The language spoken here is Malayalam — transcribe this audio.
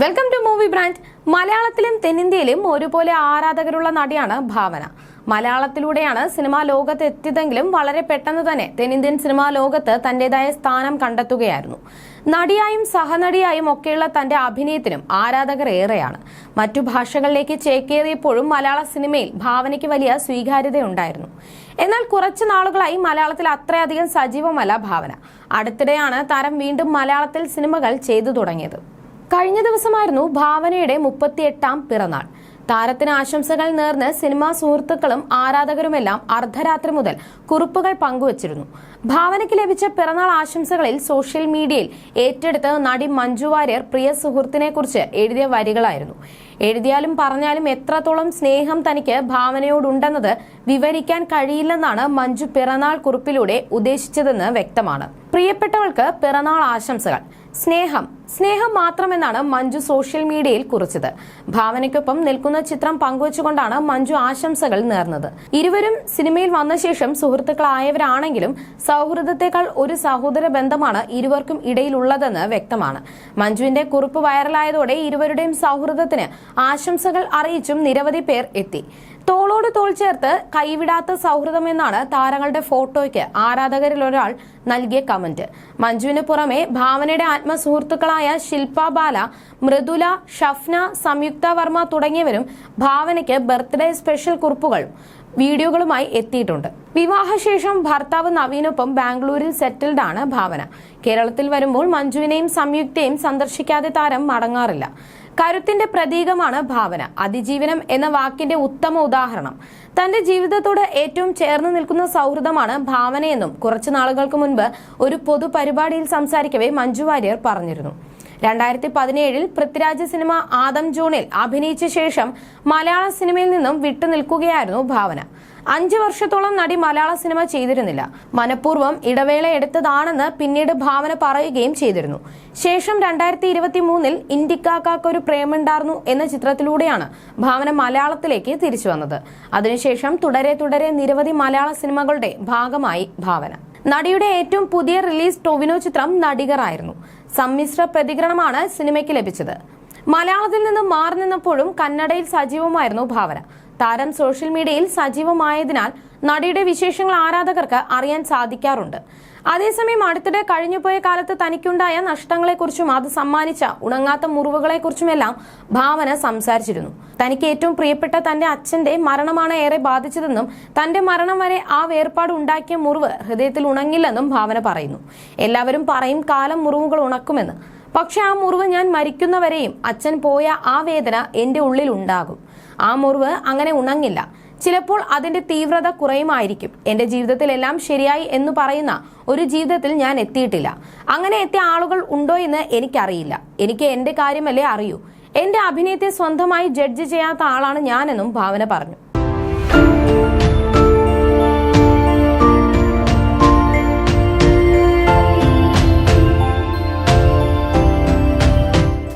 വെൽക്കം ടു മൂവി ബ്രാൻഡ് മലയാളത്തിലും തെന്നിന്ത്യയിലും ഒരുപോലെ ആരാധകരുള്ള നടിയാണ് ഭാവന. മലയാളത്തിലൂടെയാണ് സിനിമാ ലോകത്ത് എത്തിയതെങ്കിലും വളരെ പെട്ടെന്ന് തന്നെ തെന്നിന്ത്യൻ സിനിമാ ലോകത്ത് തന്റേതായ സ്ഥാനം കണ്ടെത്തുകയായിരുന്നു. നടിയായും സഹനടിയായും ഒക്കെയുള്ള തന്റെ അഭിനയത്തിനും ആരാധകർ ഏറെയാണ്. മറ്റു ഭാഷകളിലേക്ക് ചേക്കേറിയപ്പോഴും മലയാള സിനിമയിൽ ഭാവനയ്ക്ക് വലിയ സ്വീകാര്യതയുണ്ടായിരുന്നു. എന്നാൽ കുറച്ചു നാളുകളായി മലയാളത്തിൽ അത്രയധികം സജീവമല്ല ഭാവന. അടുത്തിടെയാണ് താരം വീണ്ടും മലയാളത്തിൽ സിനിമകൾ ചെയ്തു തുടങ്ങിയത്. കഴിഞ്ഞ ദിവസമായിരുന്നു ഭാവനയുടെ മുപ്പത്തിയെട്ടാം പിറന്നാൾ. താരത്തിന് ആശംസകൾ നേർന്ന് സിനിമാ സുഹൃത്തുക്കളും ആരാധകരുമെല്ലാം അർദ്ധരാത്രി മുതൽ കുറിപ്പുകൾ പങ്കുവച്ചിരുന്നു. ഭാവനയ്ക്ക് ലഭിച്ച പിറന്നാൾ ആശംസകളിൽ സോഷ്യൽ മീഡിയയിൽ ഏറ്റെടുത്ത് നടി മഞ്ജു വാര്യർ പ്രിയ സുഹൃത്തിനെക്കുറിച്ച് എഴുതിയ വരികളായിരുന്നു. എഴുതിയാലും പറഞ്ഞാലും എത്രത്തോളം സ്നേഹം തനിക്ക് ഭാവനയോടുണ്ടെന്നത് വിവരിക്കാൻ കഴിയില്ലെന്നാണ് മഞ്ജു പിറന്നാൾ കുറിപ്പിലൂടെ ഉദ്ദേശിച്ചതെന്ന് വ്യക്തമാണ്. പ്രിയപ്പെട്ടവൾക്ക് പിറന്നാൾ ആശംസകൾ. സ്നേഹം സ്നേഹം മാത്രമെന്നാണ് മഞ്ജു സോഷ്യൽ മീഡിയയിൽ കുറിച്ചത്. ഭാവനയ്ക്കൊപ്പം നിൽക്കുന്ന ചിത്രം പങ്കുവച്ചുകൊണ്ടാണ് മഞ്ജു ആശംസകൾ നേർന്നത്. ഇരുവരും സിനിമയിൽ വന്ന ശേഷം സുഹൃത്തുക്കളായവരാണെങ്കിലും സൗഹൃദത്തെക്കാൾ ഒരു സഹോദര ബന്ധമാണ് ഇരുവർക്കും ഇടയിലുള്ളതെന്ന് വ്യക്തമാണ്. മഞ്ജുവിന്റെ കുറിപ്പ് വൈറലായതോടെ ഇരുവരുടെയും സൗഹൃദത്തിന് ആശംസകൾ അറിയിച്ചും നിരവധി പേർ എത്തി. തോളോട് തോൾ ചേർത്ത് കൈവിടാത്ത സൗഹൃദമെന്നാണ് താരങ്ങളുടെ ഫോട്ടോയ്ക്ക് ആരാധകരിൽ ഒരാൾ നൽകിയ കമന്റ്. മഞ്ജുവിന് പുറമെ ഭാവനയുടെ ആത്മസുഹൃത്തുക്കളായ ശില്പ ബാല മൃദുല ഷഫ്ന സംയുക്ത വർമ്മ തുടങ്ങിയവരും ഭാവനയ്ക്ക് ബർത്ത്ഡേ സ്പെഷ്യൽ കുറിപ്പുകളും വീഡിയോകളുമായി എത്തിയിട്ടുണ്ട്. വിവാഹശേഷം ഭർത്താവ് നവീനൊപ്പം ബാംഗ്ലൂരിൽ സെറ്റിൽഡ് ആണ് ഭാവന. കേരളത്തിൽ വരുമ്പോൾ മഞ്ജുവിനെയും സംയുക്തയും സന്ദർശിക്കാതെ താരം മടങ്ങാറില്ല. കരുത്തിന്റെ പ്രതീകമാണ് ഭാവന. അതിജീവനം എന്ന വാക്കിന്റെ ഉത്തമ ഉദാഹരണം. തന്റെ ജീവിതത്തോട് ഏറ്റവും ചേർന്ന് നിൽക്കുന്ന സൗഹൃദമാണ് ഭാവനയെന്നും കുറച്ചു നാളുകൾക്ക് മുൻപ് ഒരു പൊതുപരിപാടിയിൽ സംസാരിക്കവേ മഞ്ജു വാര്യർ പറഞ്ഞിരുന്നു. രണ്ടായിരത്തി പതിനേഴിൽ പൃഥ്വിരാജ് സിനിമ ആദം ജൂണിൽ അഭിനയിച്ച ശേഷം മലയാള സിനിമയിൽ നിന്നും വിട്ടുനിൽക്കുകയായിരുന്നു ഭാവന. അഞ്ചു വർഷത്തോളം നടി മലയാള സിനിമ ചെയ്തിരുന്നില്ല. മനഃപൂർവം ഇടവേള എടുത്തതാണെന്ന് പിന്നീട് ഭാവന പറയുകയും ചെയ്തിരുന്നു. ശേഷം രണ്ടായിരത്തി ഇരുപത്തി മൂന്നിൽ ഇന്ത്യക്കാക്കൊരു പ്രേമുണ്ടായിരുന്നു എന്ന ചിത്രത്തിലൂടെയാണ് ഭാവന മലയാളത്തിലേക്ക് തിരിച്ചു വന്നത്. അതിനുശേഷം തുടരെ തുടരെ നിരവധി മലയാള സിനിമകളുടെ ഭാഗമായി ഭാവന. നടിയുടെ ഏറ്റവും പുതിയ റിലീസ് ടൊവിനോ ചിത്രം നടികറായിരുന്നു. സമ്മിശ്ര പ്രതികരണമാണ് സിനിമയ്ക്ക് ലഭിച്ചത്. മലയാളത്തിൽ നിന്ന് മാറി നിന്നപ്പോഴും കന്നഡയിൽ സജീവമായിരുന്നു ഭാവന. താരം സോഷ്യൽ മീഡിയയിൽ സജീവമായതിനാൽ നടിയുടെ വിശേഷങ്ങൾ ആരാധകർക്ക് അറിയാൻ സാധിക്കാറുണ്ട്. അതേസമയം അടുത്തിടെ കഴിഞ്ഞുപോയ കാലത്ത് തനിക്കുണ്ടായ നഷ്ടങ്ങളെക്കുറിച്ചും അത് സമ്മാനിച്ച ഉണങ്ങാത്ത മുറിവുകളെക്കുറിച്ചുമെല്ലാം ഭാവന സംസാരിച്ചിരുന്നു. തനിക്ക് ഏറ്റവും പ്രിയപ്പെട്ട തന്റെ അച്ഛന്റെ മരണമാണ് ഏറെ ബാധിച്ചതെന്നും തന്റെ മരണം വരെ ആ വേർപാട് ഉണ്ടാക്കിയ മുറിവ് ഹൃദയത്തിൽ ഉണങ്ങില്ലെന്നും ഭാവന പറയുന്നു. എല്ലാവരും പറയും കാലം മുറിവുകൾ ഉണക്കുമെന്ന്. പക്ഷെ ആ മുറിവ് ഞാൻ മരിക്കുന്നവരെയും അച്ഛൻ പോയ ആ വേദന എന്റെ ഉള്ളിൽ ഉണ്ടാകും. ആ മുറിവ് അങ്ങനെ ഉണങ്ങില്ല. ചിലപ്പോൾ അതിന്റെ തീവ്രത കുറയുമായിരിക്കും. എന്റെ ജീവിതത്തിൽ എല്ലാം ശരിയായി എന്ന് പറയുന്ന ഒരു ജീവിതത്തിൽ ഞാൻ എത്തിയിട്ടില്ല. അങ്ങനെ എത്തിയ ആളുകൾ ഉണ്ടോ എന്ന് എനിക്കറിയില്ല. എനിക്ക് എന്റെ കാര്യമല്ലേ അറിയൂ. എന്റെ അഭിനയത്തെ സ്വന്തമായി ജഡ്ജ് ചെയ്യാത്ത ആളാണ് ഞാനെന്നും ഭാവന പറഞ്ഞു.